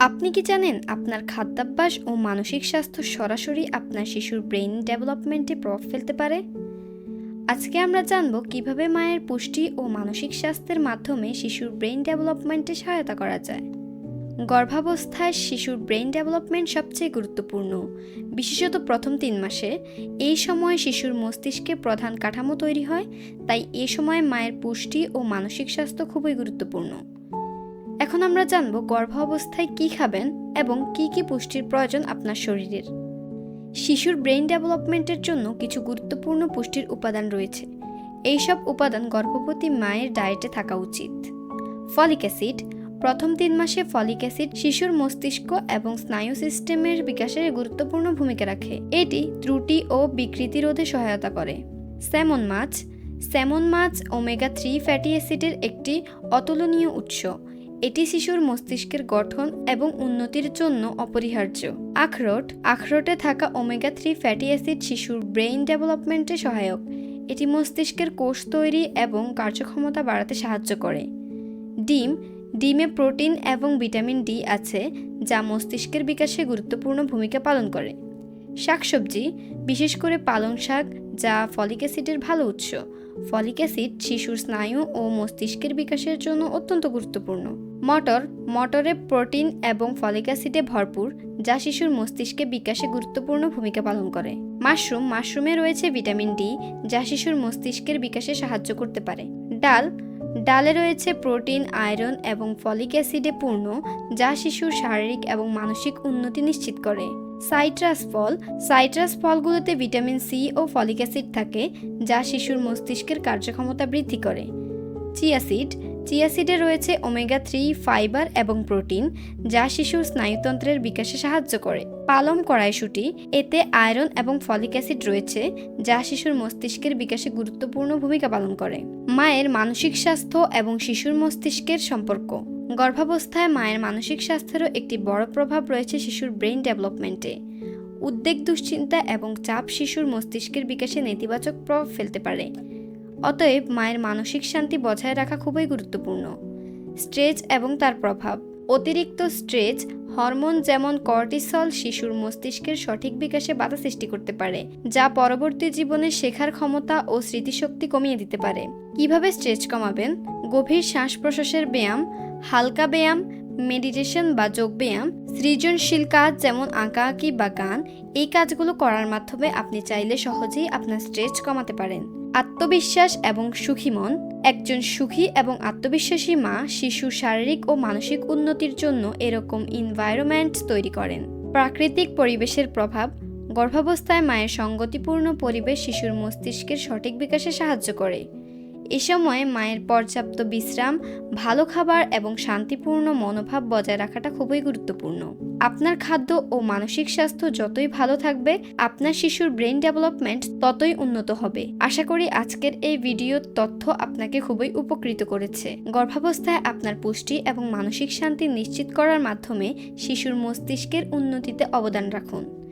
আপনি কি জানেন আপনার খাদ্যাভ্যাস ও মানসিক স্বাস্থ্য সরাসরি আপনার শিশুর ব্রেইন ডেভেলপমেন্টে প্রভাব ফেলতে পারে? আজকে আমরা জানব কীভাবে মায়ের পুষ্টি ও মানসিক স্বাস্থ্যের মাধ্যমে শিশুর ব্রেইন ডেভেলপমেন্টে সহায়তা করা যায়। গর্ভাবস্থায় শিশুর ব্রেইন ডেভেলপমেন্ট সবচেয়ে গুরুত্বপূর্ণ। বিশেষত প্রথম তিন মাসে। এই সময় শিশুর মস্তিষ্কে প্রধান কাঠামো তৈরি হয়, তাই এ সময় মায়ের পুষ্টি ও মানসিক স্বাস্থ্য খুবই গুরুত্বপূর্ণ। এখন আমরা জানব গর্ভাবস্থায় কি খাবেন এবং কি কি পুষ্টির প্রয়োজন আপনার শরীরের। শিশুর ব্রেইন ডেভেলপমেন্টের জন্য কিছু গুরুত্বপূর্ণ পুষ্টির উপাদান রয়েছে। এইসব উপাদান গর্ভবতী মায়ের ডায়েটে থাকা উচিত। ফলিক অ্যাসিড, প্রথম তিন মাসে ফলিক অ্যাসিড শিশুর মস্তিষ্ক এবং স্নায়ু সিস্টেমের বিকাশে গুরুত্বপূর্ণ ভূমিকা রাখে। এটি ত্রুটি ও বিকৃতি রোধে সহায়তা করে। স্যামন মাছ স্যামন মাছ ওমেগা থ্রি ফ্যাটি অ্যাসিডের একটি অতুলনীয় উৎস। এটি শিশুর মস্তিষ্কের গঠন এবং উন্নতির জন্য অপরিহার্য। আখরোট আখরোটে থাকা ওমেগা থ্রি ফ্যাটি অ্যাসিড শিশুর ব্রেইন ডেভেলপমেন্টে সহায়ক। এটি মস্তিষ্কের কোষ তৈরি এবং কার্যক্ষমতা বাড়াতে সাহায্য করে। ডিম ডিমে প্রোটিন এবং ভিটামিন ডি আছে, যা মস্তিষ্কের বিকাশে গুরুত্বপূর্ণ ভূমিকা পালন করে। শাকসবজি বিশেষ করে পালং শাক, যা ফলিক অ্যাসিডের ভালো উৎস। ফলিক অ্যাসিড শিশুর স্নায়ু ও মস্তিষ্কের বিকাশের জন্য অত্যন্ত গুরুত্বপূর্ণ। মটর মটরে প্রোটিন এবং ফলিক অ্যাসিডে ভরপুর, যা শিশুর মস্তিষ্কে বিকাশে গুরুত্বপূর্ণ ভূমিকা পালন করে। মাশরুম, মাশরুমে রয়েছে ভিটামিন ডি, যা শিশুর মস্তিষ্কের বিকাশে সাহায্য করতে পারে। ডাল, ডালে রয়েছে প্রোটিন, আয়রন এবং ফলিক অ্যাসিডে পূর্ণ, যা শিশুর শারীরিক এবং মানসিক উন্নতি নিশ্চিত করে। সাইট্রাস ফল, সাইট্রাস ফলগুলোতে ভিটামিন সি ও ফলিক অ্যাসিড থাকে, যা শিশুর মস্তিষ্কের কার্যক্ষমতা বৃদ্ধি করে। চিয়াসিড চিয়াসিডে রয়েছে ওমেগা থ্রি, ফাইবার এবং প্রোটিন, যা শিশুর স্নায়ুতন্ত্রের বিকাশে সাহায্য করে। পালম কড়াইশুটি, এতে আয়রন এবং ফলিক অ্যাসিড রয়েছে, যা শিশুর মস্তিষ্কের বিকাশে গুরুত্বপূর্ণ ভূমিকা পালন করে। মায়ের মানসিক স্বাস্থ্য এবং শিশুর মস্তিষ্কের সম্পর্ক। গর্ভাবস্থায় মায়ের মানসিক স্বাস্থ্যেরও একটি বড় প্রভাব রয়েছে শিশুর ব্রেইন ডেভেলপমেন্টে। উদ্বেগ, দুশ্চিন্তা এবং চাপ শিশুর মস্তিষ্কের বিকাশে নেতিবাচক প্রভাব ফেলতে পারে। অতএব মায়ের মানসিক শান্তি বজায় রাখা খুবই গুরুত্বপূর্ণ। স্ট্রেচ এবং তার প্রভাব। অতিরিক্ত স্ট্রেচ হরমোন যেমন কর্টিসল শিশুর মস্তিষ্কের সঠিক বিকাশে বাধা সৃষ্টি করতে পারে, যা পরবর্তী জীবনে শেখার ক্ষমতা ও স্মৃতিশক্তি কমিয়ে দিতে পারে। কীভাবে স্ট্রেস কমাবেন? গভীর শ্বাস প্রশ্বাসের ব্যায়াম, হালকা ব্যায়াম, মেডিটেশন বা যোগব্যায়াম সৃজনশীল কাজ যেমন আঁকাআঁকি বা গান, এই কাজগুলো করার মাধ্যমে আপনি চাইলে সহজেই আপনার স্ট্রেস কমাতে পারেন। আত্মবিশ্বাস এবং সুখী মন, একজন সুখী এবং আত্মবিশ্বাসী মা শিশুর শারীরিক ও মানসিক উন্নতির জন্য এরকম ইনভায়রনমেন্ট তৈরি করেন। প্রাকৃতিক পরিবেশের প্রভাব, গর্ভাবস্থায় মায়ের সঙ্গতিপূর্ণ পরিবেশ শিশুর মস্তিষ্কের সঠিক বিকাশে সাহায্য করে। এ সময় মায়ের পর্যাপ্ত বিশ্রাম, ভালো খাবার এবং শান্তিপূর্ণ মনোভাব বজায় রাখাটা খুবই গুরুত্বপূর্ণ। আপনার খাদ্য ও মানসিক স্বাস্থ্য যতই ভালো থাকবে, আপনার শিশুর ব্রেন ডেভেলপমেন্ট ততই উন্নত হবে। আশা করি আজকের এই ভিডিওর তথ্য আপনাকে খুবই উপকৃত করেছে। গর্ভাবস্থায় আপনার পুষ্টি এবং মানসিক শান্তি নিশ্চিত করার মাধ্যমে শিশুর মস্তিষ্কের উন্নতিতে অবদান রাখুন।